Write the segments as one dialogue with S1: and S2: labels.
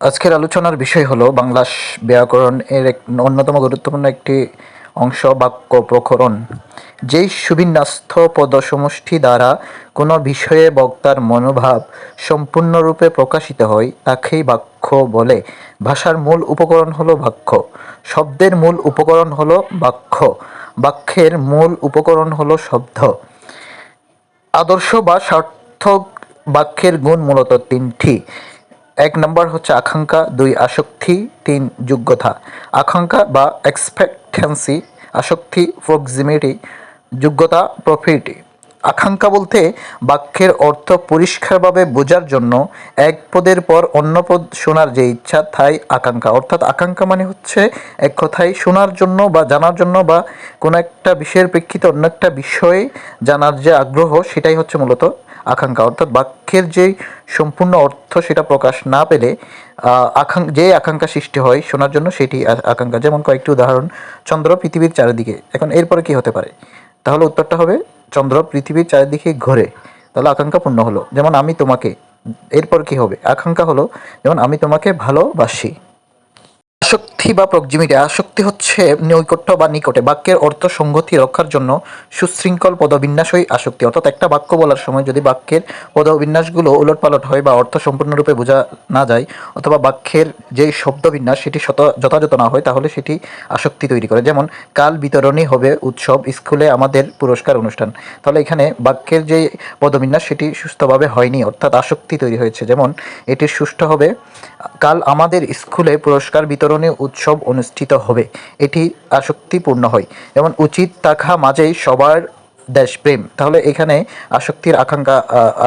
S1: আজকের আলোচনার বিষয় হলো বাংলা ব্যাকরণ এর এক অন্যতম গুরুত্বপূর্ণ একটি অংশ, বাক্য প্রকরণ। যেই সুবিন্যস্ত পদসমষ্টি দ্বারা কোনো বিষয়ে বক্তার মনোভাব সম্পূর্ণরূপে প্রকাশিত হয়, তাকেই বাক্য বলে। ভাষার মূল উপকরণ হলো বাক্য। শব্দের মূল উপকরণ হলো বাক্য। বাক্যের মূল উপকরণ হলো শব্দ। আদর্শ বা সার্থক বাক্যের গুণ মূলত তিনটি। এক নম্বর হচ্ছে আকাঙ্ক্ষা, দুই আসক্তি, তিন যোগ্যতা। আকাঙ্ক্ষা বা এক্সপেক্টেন্সি আসক্তি প্রক্সিমিটি যোগ্যতা প্রফিটি আকাঙ্ক্ষা বলতে বাক্যের অর্থ পরিষ্কারভাবে বোঝার জন্য এক পদের পর অন্য পদ শোনার যে ইচ্ছা, তাই আকাঙ্ক্ষা। অর্থাৎ আকাঙ্ক্ষা মানে হচ্ছে এক কথায় শোনার জন্য বা জানার জন্য বা কোনো একটা বিষয়ের প্রেক্ষিতে অন্য একটা বিষয়ে জানার যে আগ্রহ, সেটাই হচ্ছে মূলত আকাঙ্ক্ষা। অর্থাৎ বাক্যের যে সম্পূর্ণ অর্থ, সেটা প্রকাশ না পেলে আকাঙ্ যে আকাঙ্ক্ষা সৃষ্টি হয় শোনার জন্য সেটি আকাঙ্ক্ষা। যেমন কয়েকটি উদাহরণ, চন্দ্র পৃথিবীর চারিদিকে। এখন এরপরে কি হতে পারে? তাহলে উত্তরটা হবে চন্দ্র পৃথিবীর চারিদিকে ঘোরে, তাহলে আকাঙ্ক্ষা পূর্ণ হলো। যেমন আমি তোমাকে, এরপর কি হবে? আকাঙ্ক্ষা হলো, যেমন আমি তোমাকে ভালোবাসি। আসক্তি বা প্রক্সিমিটি আসক্তি হচ্ছে নৈকট্য বা নিকটে। বাক্যের অর্থ সংগতি রক্ষার জন্য সুশৃঙ্খল পদবিন্যাসই আসক্তি। অর্থাৎ একটা বাক্য বলার সময় যদি বাক্যের পদবিন্যাসগুলো উলটপালট হয় বা অর্থ সম্পূর্ণরূপে বোঝা না যায়, অথবা বাক্যের যে শব্দবিন্যাস সেটি যথাযথ না হয়, তাহলে সেটি আসক্তি তৈরি করে। যেমন, কাল বিতরণী হবে উৎসব, স্কুলে আমাদের পুরস্কার অনুষ্ঠান। তাহলে এখানে বাক্যের যে পদবিন্যাস সেটি সুস্থভাবে হয়নি, অর্থাৎ আসক্তি তৈরি হয়েছে। যেমন, এটি সুষ্ঠু হবে, কাল আমাদের স্কুলে পুরস্কার বিতরণী উৎসব অনুষ্ঠিত হবে। এটি আসক্তিপূর্ণ হয়। যেমন উচিত থাকা মাঝেই সবার দেশপ্রেম। তাহলে এখানে আসক্তির আকাঙ্ক্ষা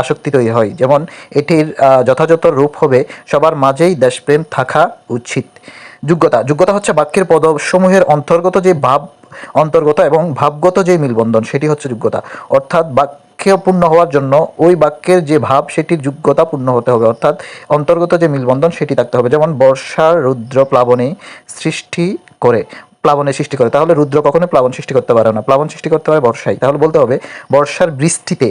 S1: আসক্তি তৈরি হয়। যেমন এটির যথাযথ রূপ হবে সবার মাঝেই দেশপ্রেম থাকা উচিত। যোগ্যতা। যোগ্যতা হচ্ছে বাক্যের পদসমূহের অন্তর্গত যে ভাব, অন্তর্গত এবং ভাবগত যে মিলবন্ধন, সেটি হচ্ছে যোগ্যতা। অর্থাৎ বাক্য পূর্ণ হওয়ার জন্য ওই বাক্যের যে ভাব, সেটির যোগ্যতা পূর্ণ হতে হবে। অর্থাৎ অন্তর্গত যে মিলবন্ধন, সেটি থাকতে হবে। যেমন বর্ষার রুদ্র প্লাবনে সৃষ্টি করে প্লাবনের সৃষ্টি করে। তাহলে রুদ্র কখনো প্লাবন সৃষ্টি করতে পারে না। প্লাবন সৃষ্টি করতে পারে বর্ষায় তাহলে বলতে হবে, বর্ষার বৃষ্টিতে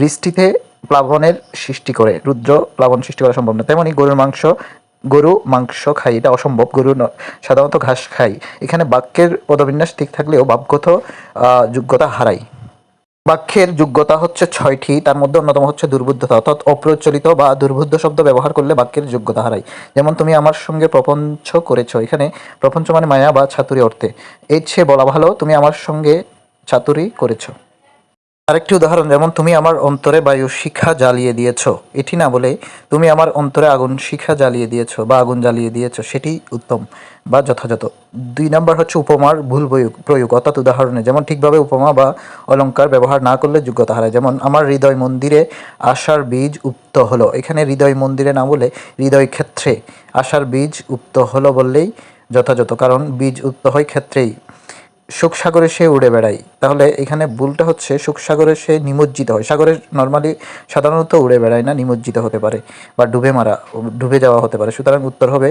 S1: বৃষ্টিতে প্লাবনের সৃষ্টি করে, রুদ্র প্লাবন সৃষ্টি করা সম্ভব না। তেমনি গরুর মাংস, গরু মাংস খাই, এটা অসম্ভব। গরু সাধারণত ঘাস খাই। এখানে বাক্যের পদবিন্যাস ঠিক থাকলেও ভাবগত যোগ্যতা হারায় বাক্যের যোগ্যতা হচ্ছে ছয়টি, তার মধ্যে অন্যতম হচ্ছে দুর্বুদ্ধতা, অর্থাৎ অপ্রচলিত বা দুর্বুদ্ধ শব্দ ব্যবহার করলে বাক্যের যোগ্যতা হারায়। যেমন তুমি আমার সঙ্গে প্রপঞ্চ করেছ, এখানে প্রপঞ্চ মানে মায়া বা ছাতুরি অর্থে। এর চেয়ে বলা ভালো, তুমি আমার সঙ্গে ছাতুরি করেছ। আরেকটি উদাহরণ, যেমন তুমি আমার অন্তরে বায়ু শিখা জ্বালিয়ে দিয়েছ। এটি না বলে তুমি আমার অন্তরে আগুন শিখা জ্বালিয়ে দিয়েছ বা আগুন জ্বালিয়ে দিয়েছ, সেটি উত্তম বা যথাযথ। দুই নাম্বার হচ্ছে উপমার ভুল প্রয়োগ, অর্থাৎ উদাহরণে, যেমন ঠিকভাবে উপমা বা অলঙ্কার ব্যবহার না করলে যোগ্যতা হারায়। যেমন, আমার হৃদয় মন্দিরে আশার বীজ উক্ত হলো। এখানে হৃদয় মন্দিরে না বলে হৃদয় ক্ষেত্রে। আশার বীজ উক্ত হলো বললেই যথাযথ, কারণ বীজ উক্ত হয় ক্ষেত্রেই। সাগরে সে উড়ে বেড়ায়। তাহলে এখানে ভুলটা হচ্ছে সাগরে সে নিমজ্জিত হয়। সাগরে নর্মালি সাধারণত উড়ে বেড়ায় না, নিমজ্জিত হতে পারে বা ডুবে মারা, ডুবে যাওয়া হতে পারে। সুতরাং উত্তর হবে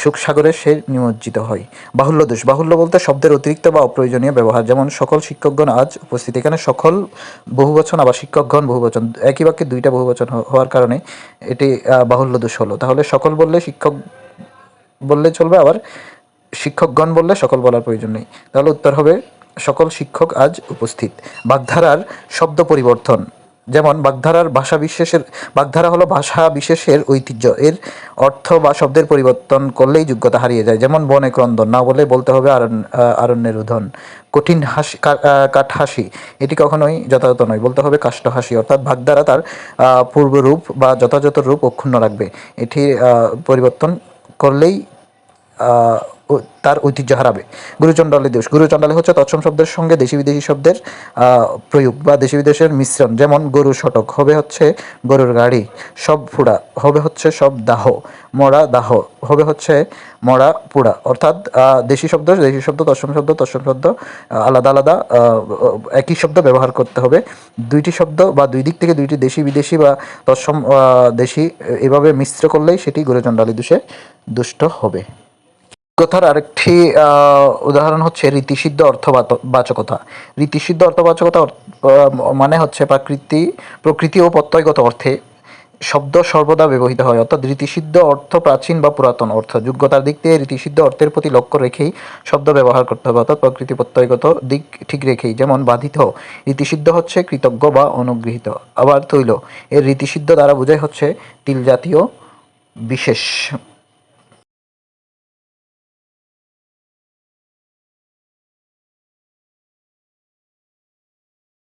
S1: সুখ সাগরে সে নিমজ্জিত হয়। বাহুল্য দোষ বাহুল্য বলতে শব্দের অতিরিক্ত বা অপ্রয়োজনীয় ব্যবহার। যেমন সকল শিক্ষকগণ আজ উপস্থিত। এখানে সকল বহুবচন আবার শিক্ষকগণ বহুবচন। একই বাক্যে দুইটা বহুবচন হওয়ার কারণে এটি বাহুল্য দোষ হলো। তাহলে সকল বললে শিক্ষক বললে চলবে, আবার শিক্ষকগণ বললে সকল বলার প্রয়োজন নেই। তাহলে উত্তর হবে সকল শিক্ষক আজ উপস্থিত। বাগধারার শব্দ পরিবর্তন। যেমন বাগধারার ভাষা বিশেষের বাগধারা হলো ভাষা বিশেষের ঐতিহ্য। এর অর্থ বা শব্দের পরিবর্তন করলেই যোগ্যতা হারিয়ে যায়। যেমন বনে ক্রন্দন না বলে বলতে হবে আরণ্য আরণ্যের উধন কঠিন হাসি কা- আহ, কাঠহাসি এটি কখনোই যথাযথ নয়। বলতে হবে কাষ্ঠহাসি অর্থাৎ বাগধারা তার পূর্বরূপ বা যথাযথ রূপ অক্ষুণ্ণ রাখবে। আহ, পরিবর্তন করলেই তার ঐতিহ্য হারাবে। গুরুচণ্ডালী দোষ গুরুচণ্ডালী হচ্ছে তৎসম শব্দের সঙ্গে দেশি বিদেশি শব্দের প্রয়োগ বা দেশি বিদেশের মিশ্রণ। যেমন গরু শটক হবে হচ্ছে গরুর গাড়ি। সব ফুড়া, হবে হচ্ছে সব দাহ। মরা দাহ, হবে হচ্ছে মরা পুড়া। অর্থাৎ দেশি শব্দ দেশি শব্দ, তৎসম শব্দ তৎসম শব্দ আলাদা আলাদা একই শব্দ ব্যবহার করতে হবে। দুইটি শব্দ বা দুই দিক থেকে দুইটি দেশি বিদেশি বা তৎসম দেশি, এভাবে মিশ্র করলেই সেটি গুরুচণ্ডালী দোষে দুষ্ট হবে। কথার আরেকটি উদাহরণ হচ্ছে রীতিসিদ্ধ অর্থবাচকতা। রীতিসিদ্ধ অর্থবাচকতা অর্থ- মানে হচ্ছে প্রাকৃতি, প্রকৃতি ও প্রত্যয়গত অর্থে শব্দ সর্বদা ব্যবহৃত হয়। অর্থাৎ রীতিসিদ্ধ অর্থ প্রাচীন বা পুরাতন অর্থ। যোগ্যতার দিক থেকে রীতিসিদ্ধ অর্থের প্রতি লক্ষ্য রেখেই শব্দ ব্যবহার করতে হবে। অর্থাৎ প্রকৃতি প্রত্যয়গত দিক ঠিক রেখেই। যেমন বাধিত, রীতিসিদ্ধ হচ্ছে কৃতজ্ঞ বা অনুগৃহীত। আবার তৈল, এর রীতিসিদ্ধ দ্বারা বোঝাই হচ্ছে তিল জাতীয় বিশেষ।